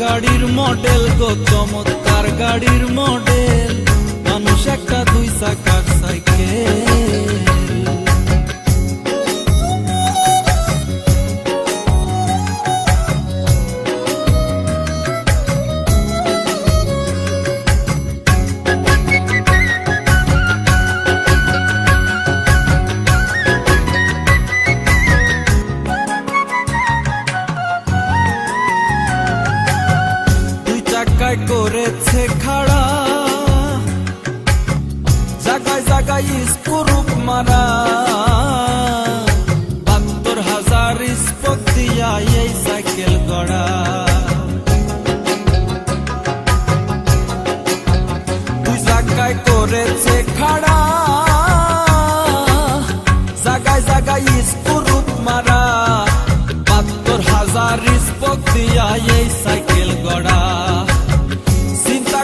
গাড়ির মডেল গো চমৎকার গাড়ির মডেল করেছে খাড়া। জাগায় জাগায় স্কুরুপ মারা। বাহাত্তর হাজার স্পক দিয়া এই সাইকেল গড়া। দুই জায়গায় করেছে খাড়া। জাগায় জাগায় স্কুরুপ মারা। বাহাত্তর হাজার স্পক দিয়া এই সাইকেল গড়া।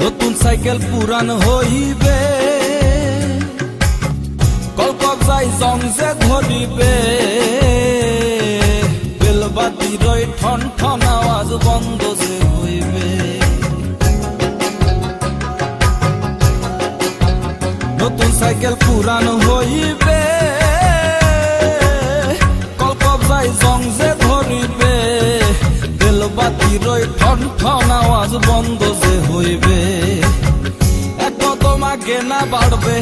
নতুন সাইকেল পুরান হইবে। কল্পক যাই জং যে ধরিবে। বেলবাতি রই ঠন ঠন আওয়াজ বন্ধ যে হইবে। নতুন সাইকেল পুরান হইবে। রই ঠন ঠন আওয়াজ বন্ধ যে হইবে। এক তোমাকে না বাড়বে,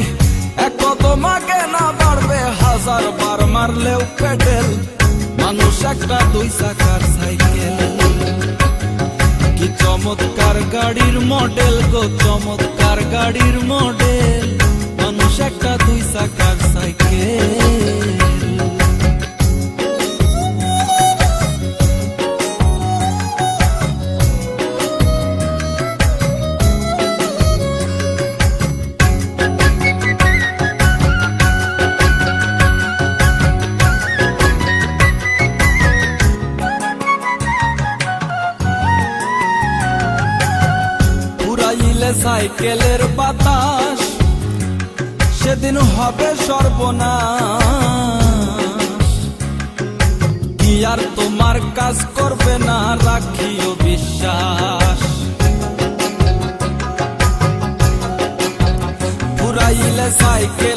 এক তোমাকে না বাড়বে, হাজার বার মারলেও পেডেল মানুষ একটা দুই চাকার সাইকেল। কি চমৎকার গাড়ির মডেল গো, চমৎকার গাড়ির মডেল সাইকেলের বাতাস, সেদিন হবে সর্বনাশ। কি আর তোমার কাজ করবে না, রাখিও বিশ্বাস। পুরাইলে সাইকেলের